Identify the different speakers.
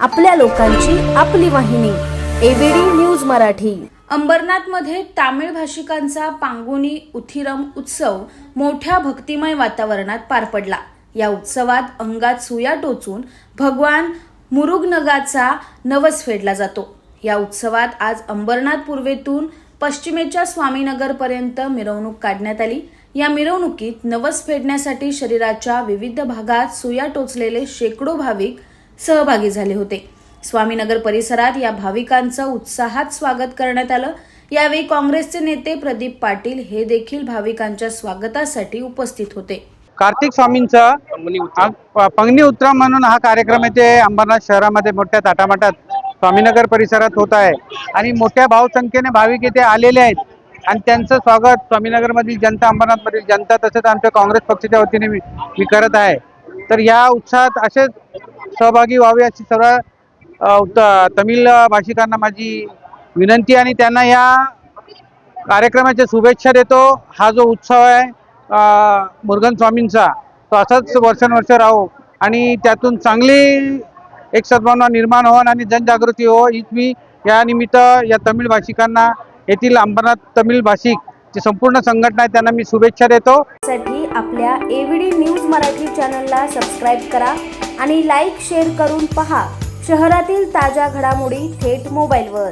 Speaker 1: आपल्या लोकांची आपली वाहिनी एबीडी न्यूज मराठी. अंबरनाथमध्ये तामिळ भाषिकांचा पांगुनी उथिरम उत्सव मोठ्या भक्तिमय वातावरणात पार पडला. या उत्सवात अंगात सुया टोचून भगवान मुरुगनगाचा नवस फेडला जातो. या उत्सवात आज अंबरनाथ पूर्वेतून पश्चिमेच्या स्वामीनगरपर्यंत मिरवणूक काढण्यात आली. या मिरवणुकीत नवस फेडण्यासाठी शरीराच्या विविध भागात सुया टोचलेले शेकडो भाविक सहभागी झाले होते. स्वामीनगर परिसरात या भाविकांचं उत्साहात स्वागत करण्यात आलं. यावेळी काँग्रेसचे नेते प्रदीप पाटील हे देखील भाविकांच्या स्वागतासाठी उपस्थित होते.
Speaker 2: कार्तिक स्वामींचं पंगनी उत्सव म्हणून हा कार्यक्रम येथे अंबरनाथ शहरामध्ये मोठ्या ताटामाटात स्वामीनगर परिसरात होत आहे. आणि मोठ्या भावसंख्येने भाविक येथे आलेले आहेत. आणि त्यांचं स्वागत स्वामीनगरमधील जनता अंबरनाथमधील जनता तसेच आमच्या काँग्रेस पक्षाच्या वतीने मी मी करत आहे. तर या उत्साहात असेच सहभागी व्हावे अशी सर्व त- तमिळ भाषिकांना माझी विनंती आणि त्यांना या कार्यक्रमाच्या शुभेच्छा देतो. हा जो उत्सव आहे अ, मुरुगन स्वामींचा तो असाच वर्षानुवर्ष राहो आणि त्यातून चांगली एक सद्भावना निर्माण हो आणि जनजागृती हो. हीच मी या निमित्त या तमिळ भाषिकांना येथील अंबरनाथ तमिळ भाषिक जी संपूर्ण संघटना आहे त्यांना मी शुभेच्छा देतो.
Speaker 1: साठी आपल्या एव्हीडी न्यूज मराठी चॅनलला सबस्क्राईब करा आणि लाईक शेअर करून पहा. शहरातील ताज्या घडामोडी थेट मोबाईलवर